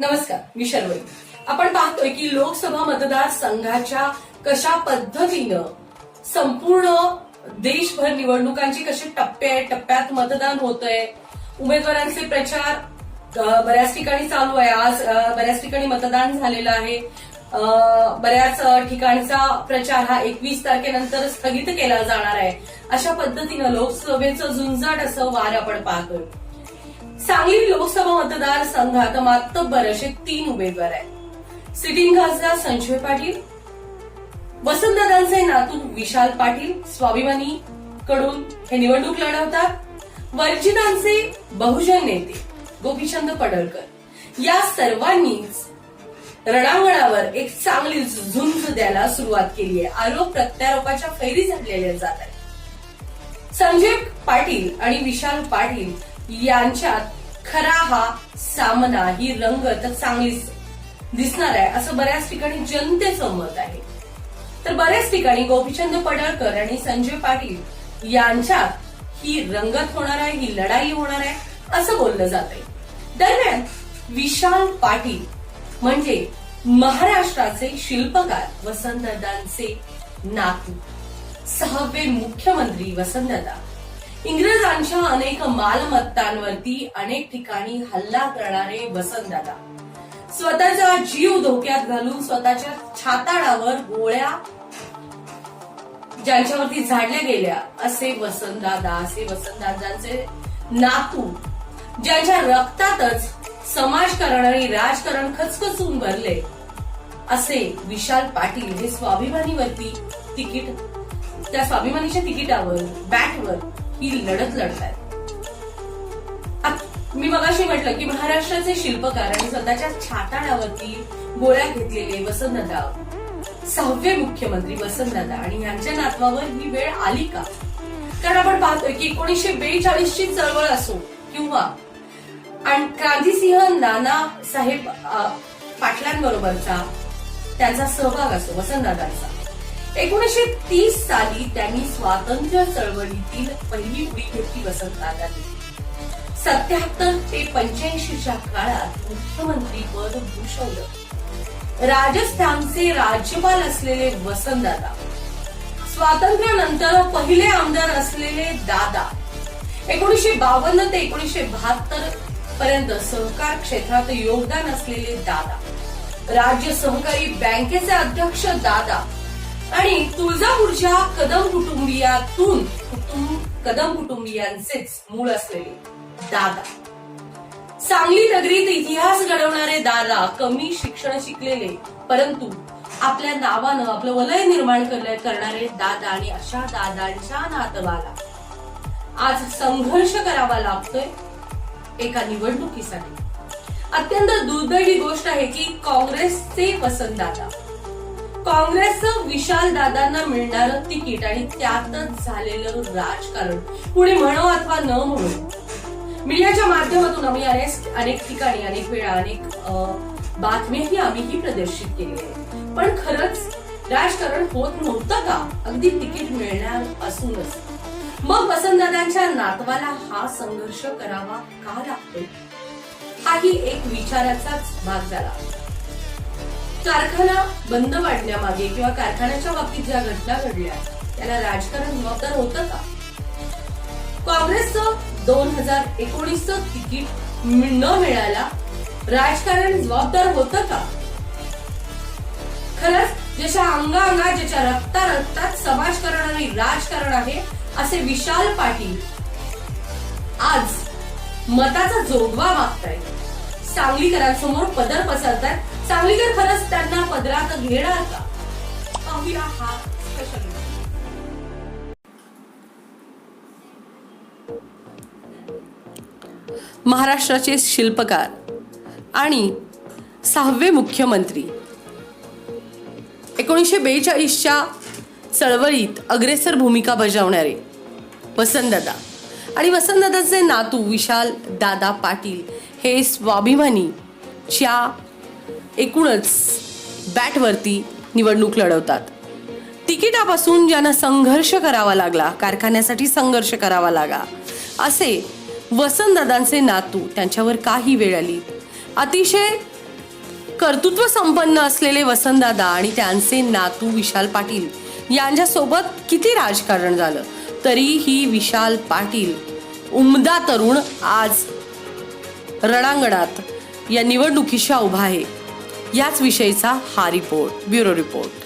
नमस्कार मी शर्वरी. आपण पाहतोय की लोकसभा मतदारसंघाच्या कशा पद्धतीनं संपूर्ण देशभर निवडणुकांची कशी आहेत टप्प्यात मतदान होतंय. उमेदवारांचे प्रचार बऱ्याच ठिकाणी चालू आहे. आज बऱ्याच ठिकाणी मतदान झालेलं आहे. बऱ्याच ठिकाणचा प्रचार हा एकवीस तारखेनंतर स्थगित केला जाणार आहे. अशा पद्धतीनं लोकसभेचं झुंजाट असं वार आपण पाहतोय. सांगली लोकसभा मतदारसंघात मातब्बर असे तीन उमेदवार आहेत. सिटिंग खासदार संजय पाटील वसंतदादांचे नातू विशाल पाटील स्वाभिमानी कडून हे निवडणूक लढवतात. वंचितांचे बहुजन नेते गोपीचंद पडळकर. या सर्वांनीच रणांगणावर एक चांगली झुंज द्यायला सुरुवात केली आहे. आरोप प्रत्यारोपाच्या फैरी झालेल्या जात आहेत. संजय पाटील आणि विशाल पाटील यांच्यात खरा हा सामना ही रंगत चांगलीच दिसणार आहे असं बऱ्याच ठिकाणी जनतेचं मत आहे. तर बऱ्याच ठिकाणी गोपीचंद पडळकर आणि संजय पाटील यांच्यात ही रंगत होणार आहे ही लढाई होणार आहे असं बोललं जात आहे दरम्यान विशाल पाटील म्हणजे महाराष्ट्राचे शिल्पकार वसंतदादांचे नातू सहावे मुख्यमंत्री वसंतदादा इंग्रजांच्या अनेक मालमत्तांवरती अनेक ठिकाणी हल्ला करणारे वसंतदादा स्वतःचा जीव धोक्यात घालून स्वतःच्या छाताडावर गोळ्या ज्यांच्यावरती झाडल्या गेल्या असे वसंतदादा असे वसंतदादांचे नातू ज्यांच्या रक्तातच समाजकारण आणि राजकारण खचखचून भरले. असे विशाल पाटील हे स्वाभिमानीवरती तिकीट त्या स्वाभिमानीच्या तिकिटावर बॅटवर ही लढत लढतात मी मगाशी म्हटलं की महाराष्ट्राचे शिल्पकार आणि स्वतःच्या छाताडावरती गोळ्या घेतलेले वसंतदादा सहावे मुख्यमंत्री वसंतदादा आणि यांच्या नातवावर ही वेळ आली का? कारण आपण पाहतोय की एकोणीसशे बेचाळीस ची चळवळ असो किंवा आणि क्रांतीसिंह नाना साहेब पाटलांबरोबरचा त्यांचा सहभाग असो वसंतदादांचा. एकोणीसशे तीस साली त्यांनी स्वातंत्र्य चळवळीतील पहिली उडी घेतली वसंतदादांनी. सत्याहत्तर ते पंच्याऐंशीच्या काळात मुख्यमंत्री पद भूषवलं. राजस्थानचे राज्यपाल असलेले वसंतदादा. स्वातंत्र्यानंतर पहिले आमदार असलेले दादा. एकोणीसशे बावन्न ते एकोणीसशे बहात्तर पर्यंत सहकार क्षेत्रात योगदान असलेले दादा राज्य सहकारी बँकेचे अध्यक्ष दादा आणि तुळजापूरच्या कदम कुटुंबियातून कुटुंब कदम कुटुंबियांचेच मूळ असलेले दादा. सांगली नगरीत इतिहास घडवणारे दादा कमी शिक्षण शिकलेले परंतु आपल्या नावानं आपलं वलय निर्माण करणारे दादा आणि अशा दादांच्या नातवाला आज संघर्ष करावा लागतोय. एका निवडणुकीसाठी. अत्यंत दुर्दैवी गोष्ट आहे की काँग्रेसचे वसंतदादा. काँग्रेसचं विशाल दादांना मिळणारं तिकीट आणि त्यातच झालेलं राजकारण. कुणी म्हणो अथवा न म्हणू मीडियाच्या माध्यमातून आम्ही अनेक अनेक ठिकाणी अनेक वेळा अनेक अं, बातम्याही आम्हीही प्रदर्शित केली आहे. पण खरंच राजकारण होत नव्हतं का? अगदी तिकीट मिळणार असूनच. मग वसंतदादांच्या नातवाला हा संघर्ष करावा का लागतो? हाही एक विचाराचाच भाग झाला. कारखाना बंद पाडण्यामागे किंवा कारखान्याच्या बाबतीत ज्या घटना घडल्या त्याला राजकारण जबाबदार होतं का? काँग्रेसचं दोन हजार एकोणीसचं तिकीट न मिळायला राजकारण जबाबदार होतं का? खरंच जशा अंगा अंगा ज्याच्या रक्ता रक्तात समाजकारण आणि राजकारण आहे असे विशाल पाटील आज मताचा जोगवा मागतायत. सांगलीकरांसमोर पदर पसरतात सांगलीकर खरंच त्यांना पदरात घेणार का? पाहूया हा स्पेशल महाराष्ट्राचे शिल्पकार आणि सहावे मुख्यमंत्री. एकोणीसशे बेचाळीसच्या चळवळीत अग्रेसर भूमिका बजावणारे वसंतदादा. आणि वसंतदादाचे नातू विशाल दादा पाटील हे स्वाभिमानीच्या एकूणच बॅटवरती निवडणूक लढवतात. तिकिटापासून ज्यांना संघर्ष करावा लागला कारखान्यासाठी संघर्ष करावा लागला असे वसंतदादांचे नातू त्यांच्यावर काही वेळ आली. अतिशय कर्तृत्व संपन्न असलेले वसंतदादा आणि त्यांचे नातू विशाल पाटील यांच्यासोबत किती राजकारण झालं? तरीही विशाल पाटील उमदा तरुण आज रणांगणात या निवडणुकीशी उभा आहे. याच विषयीचा हा रिपोर्ट ब्युरो रिपोर्ट